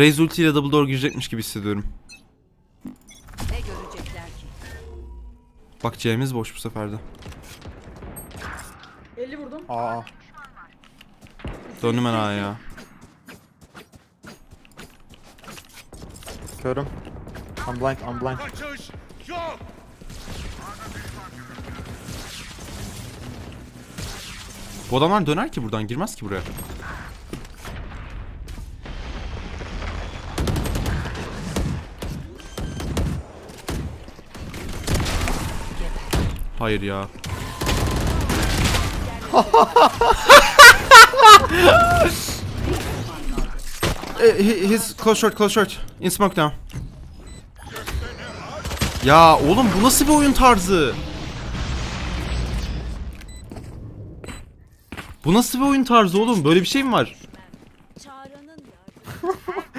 Raze ulti ile double door girecekmiş gibi hissediyorum. Ne görecekler ki? Bak C'miz boş bu sefer de. 50 vurdum. Aa. Döndüm ben A'ya ya. Körüm. I'm blind, I'm blind. Kaçış yok. Bu adamlar döner ki buradan girmez ki buraya. Hayır ya. He, he's close short, close short. In smoke now. Ya oğlum bu nasıl bir oyun tarzı? Bu nasıl bir oyun tarzı oğlum? Böyle bir şey mi var?